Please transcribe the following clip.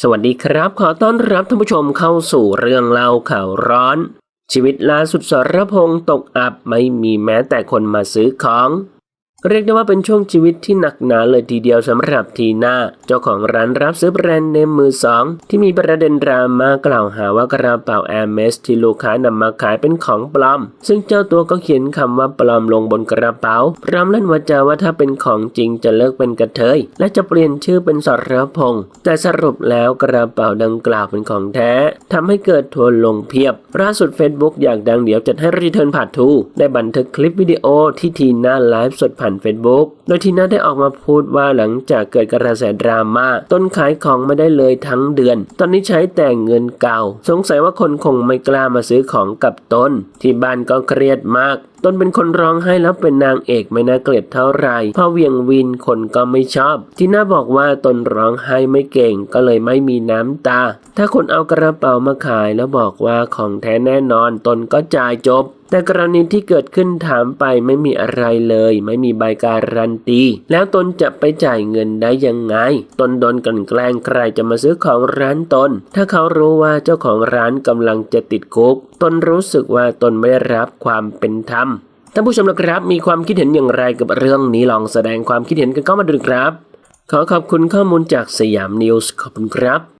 สวัสดีครับ ขอต้อนรับท่านผู้ชมเข้าสู่เรื่องเล่าข่าวร้อน ชีวิตล่าสุดสรพงศ์ตกอับไม่มีแม้แต่คนมาซื้อของ เรียกได้ว่าเป็นช่วงชีวิตที่หนักหนาเลยทีเดียวสำหรับทีน่าเจ้าของร้านรับซื้อแบรนด์เนมมือสองที่มีประเด็นดราม่ากล่าวหาว่ากระเป๋าแอร์เมสที่ลูกค้านำมาขายเป็นของปลอม ซึ่งเจ้าตัวก็เขียนคำว่าปลอมลงบนกระเป๋า พร้อมเล่นวาจาว่าถ้าเป็นของจริงจะเลิกเป็นกระเทย และจะเปลี่ยนชื่อเป็นสรพงษ์แต่สรุปแล้วกระเป๋าดังกล่าวเป็นของแท้ทำให้เกิดทัวร์ลงเพียบล่าสุด Facebook อยากดังเดี๋ยวจัดให้รีเทิร์นผ่านทูได้บันทึกคลิปวิดีโอที่ทีน่าไลฟ์สดผ่าน Facebook โดยทีน่าได้ออกมาพูดว่าหลังจากเกิดกระแสดราม่าต้นขายของไม่ได้เลยทั้งเดือน ตอนนี้ใช้แต่เงินเก่า สงสัยว่าคนคงไม่กล้ามาซื้อของกับตนที่บ้านก็เครียดมาก ตนเป็นคนร้องไห้แล้วเป็นนางเอกไม่น่าเกลียดเท่าไรพราะเวียงวินคนก็ไม่ชอบที่น่าบอกว่าตนร้องไห้ไม่เก่งก็เลยไม่มีน้ำตา ถ้าคนเอากระเป๋ามาขายแล้วบอกว่าของแท้แน่นอนตนก็จ่ายจบแต่กรณีที่เกิดขึ้นถามไปไม่มีอะไรเลย ไม่มีใบการันตี แล้วตนจะไปจ่ายเงินได้ยังไง ตนโดนกลันแกล้งใครจะมาซื้อของร้านตน ถ้าเขารู้ว่าเจ้าของร้านกำลังจะติดคุก ตนรู้สึกว่าตนไม่ได้รับความเป็นธรรม ท่านผู้ชมนะครับ มีความคิดเห็นอย่างไรกับเรื่องนี้ลองแสดงความคิดเห็นกันเข้ามาดูครับ ขอขอบคุณข้อมูลจากสยามนิวส์ขอบคุณครับ